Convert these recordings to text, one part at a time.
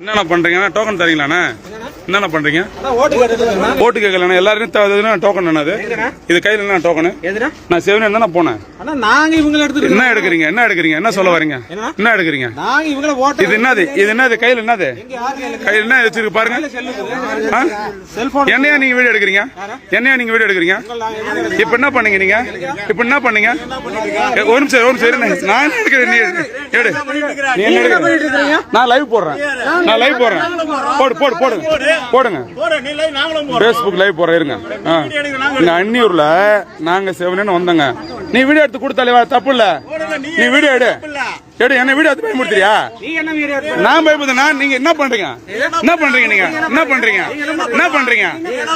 என்னென்ன பண்றீங்க? டோக்கன் தரீங்களாண்ணே? என்னென்ன பண்றீங்க? ஓட்டு கேட்கலண்ணா. எல்லாரும் டோக்கன் என்னது இது கையில் என்ன டோக்கனு நான் செவன் தானே போனேன்? நாங்க இவங்களை எடுத்துட்டு என்ன எடுக்கிறீங்க? என்ன எடுக்கிறீங்க? என்ன சொல்ல வரீங்க? என்ன? என்ன எடுக்கிறீங்க? இது என்னது? இது என்னது? கையில் என்னது? கையில் என்ன வச்சிருக்கு பாருங்க. என்னையா நீங்க வீடியோ எடுக்கிறீங்க? என்னையா நீங்க வீடியோ எடுக்கிறீங்க? இப்ப என்ன பண்ணீங்க நீங்க? இப்ப என்ன பண்ணீங்க? ஒரு நிமிஷம் ஒரு நிமிஷம். நான் என்ன எடுக்கிறேன்? நீ எடு. நான் லைவ் போடுறேன். நான் லைவ் போடுறேன். போடு போடு போடுங்க. போடுங்க பேஸ்புக் லைவ் போடுறேன் இருங்க. ஆ. இங்க அன்னியூர்ல நாங்க செவனேன்னு வந்தோங்க. நீ வீடியோ எடுத்து கொடுத்தாலே வா, தப்பு இல்ல நீ வீடியோ எடு. எடு என்ன வீடியோ எடுத்து பயன்படுத்துறியா நீ என்ன வீடியோ நான் பயப்படுதா நீங்க என்ன பண்றீங்க? என்ன பண்றீங்க நீங்க? என்ன பண்றீங்க? என்ன பண்றீங்க?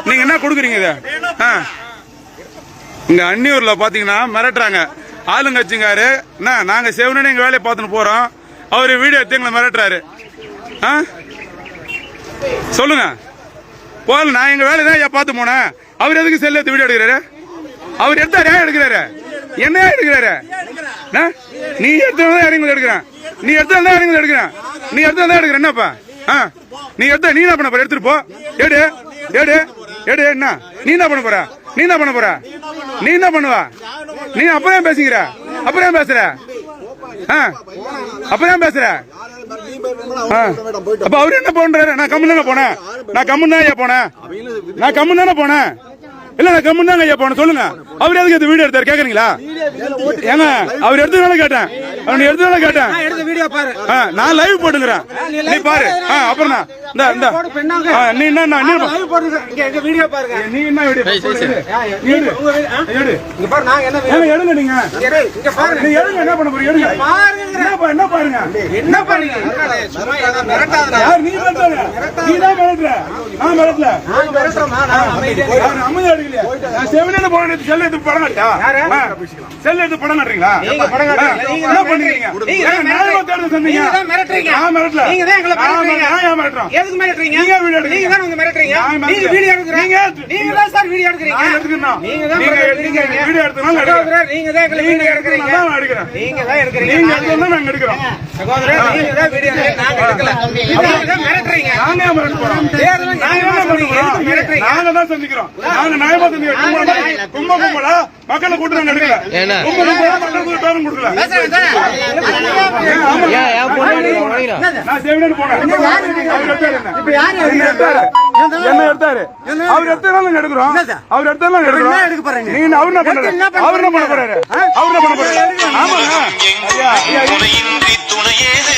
நீங்க என்ன கொடுக்குறீங்க இத? ஆ. இங்க அன்னியூர்ல பாத்தீங்கன்னா மிரட்டுறாங்க. ஆளுங்கட்சிங்காரு என்ன நாங்க செவனே எங்க வேலையை பார்த்துன்னு போறோம். அவரு வீடியோ எடுத்து எங்களை மிரட்டுறாரு. ஆ? சொல்லுங்க. போல நான் எங்க வேலை தான் பார்த்து போனேன். அவர் எதுக்கு செல்ல எடுத்து வீடியோ எடுக்கிறாரு? அவர் எடுத்தார் ஏன் எடுக்கிறாரு? என்ன எடுக்கிறாரு? ஆ? நீ எடுத்ததான் இறங்கி எடுக்கிறேன்? நீ எடுத்ததான் இறங்கி எடுக்கிறேன்? நீ எடுத்ததான் எடுக்கிற என்னப்பா? ஆ? நீ எடுத்த நீ என்ன பண்ண போற? எடுத்துட்டு போ. எடு எடு எடு என்ன? நீ என்ன பண்ண போற? நீ என்ன பண்ண போற? நீ என்ன பண்ணுவ? நீ அப்புறம் பேசுகிற அப்புறம் பேசுற? ஆ? அப்புறம் பேசுற? ஆ. அப்ப அவரு என்ன பண்றாரு? நான் கம்மன் தானே போனேன். நான் கம்மன் தான் ஐயா போனேன். நான் கம்மன் தானே போனேன். இல்ல நான் கம்மன் தாங்க ஐயா போனேன். சொல்லுங்க. அவர் எதுக்கு இந்த வீடியோ எடுத்தாரு? கேக்குறீங்களா? ஏங்க அவர் எடுத்ததுனால கேட்டேன். அவன் எடுத்ததுனால கேட்டேன். எடுத்த வீடியோ பாரு. ஆ, நான் லைவ் போட்டுக்கிறேன். நீ பாரு. ஆ, அப்புறம் நான் இந்த இந்த. நீ என்ன நான் நீ லைவ் போடுங்க இங்க எங்க வீடியோ பாருங்க. நீ என்ன வீடியோ நீ எடு. இங்க பாரு நாங்க என்ன எடுங்க நீங்க. இங்க பாருங்க. நீ எடுங்க என்ன பண்ண போறீங்க? எடுங்க. பாருங்க. என்ன பாருங்க? என்ன பண்ணீங்க? என்னடா, சும்மா ஏதோ மிரட்டாதடா. யார் நீ மிரட்டுற? நீ தான் மிரட்டுற. நான் மிரட்டல. நாங்க மிரட்டுறோமா? நாங்க அமைதியா எடுக்கலையா நான் செவனேன்னு போன செல்ல எடுத்து படம் யாரு? செல்ல எடுத்து படம் காட்டுறீங்களா? நீங்க படம் காட்டுறீங்க. நீங்க தான் சந்திக்கிறோம். நாங்க நியாயமா சந்திக்கிறோம் கும்ப கும்பலா, கும்ப கும்பலா? மக்களை கூட்டு நாங்க எடுக்கல. கும்ப கும்பலா மக்களுக்கு டோக்கன் கொடுக்கல. என்ன? எடுத்தாரு? அவர் எடுத்தாலும் எடுக்கிறோம் அவர் எடுத்தாலும் எடுக்கிறோம் நீங்க அவர் என்ன பண்றாரு அவர் என்ன பண்ண போறாரு? அவர் என்ன பண்ண போறாரு? ஆமாங்க. ஐயா ஐயா துணையின்றி துணையேது